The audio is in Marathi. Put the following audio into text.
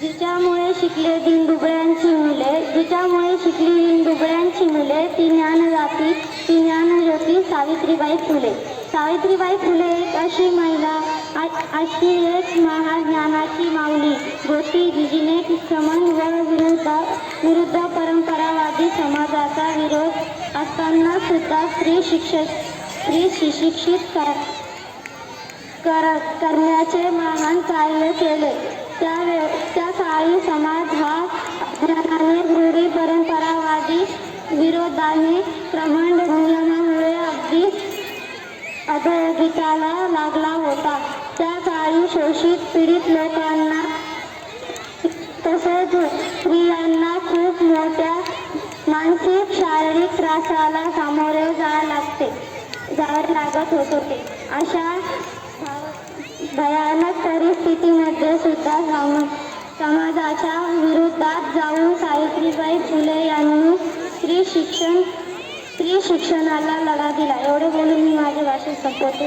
जिच्यामुळे शिकले दिनदुबळ्यांची मुले जिच्यामुळे शिकली दिनदुबळ्यांची मुले ती ज्ञान जाती ती ज्ञान ज्योती सावित्रीबाई फुले. सावित्रीबाई फुले एक अशी महिला अशी एक महान ज्ञानाची माऊली गोती जिने समन व विरुद्ध विरुद्ध परंपरावादी समाजाचा विरोध असताना सुद्धा स्त्री शिक्षक स्त्री सुशिक्षित कर करण्याचे महान कार्य केले. त्या त्या काळी समाज हा रूढी परंपरावादी विरोधाने नियमामुळे अगदी अधोगीताला लागला होता. त्या काळी शोषित पीडित लोकांना तसेच स्त्रियांना खूप मोठ्या मानसिक शारीरिक त्रासाला सामोरे जावे लागते जावे लागत होत होते. अशा भयानक परिस्थितीमध्ये सुद्धा सम- समाजाच्या विरोधात जाऊन सावित्रीबाई फुले यांनी स्त्री शिक्षण स्त्री शिक्षणाला लढा दिला. एवढे बोलून मी माझे भाषण संपवते.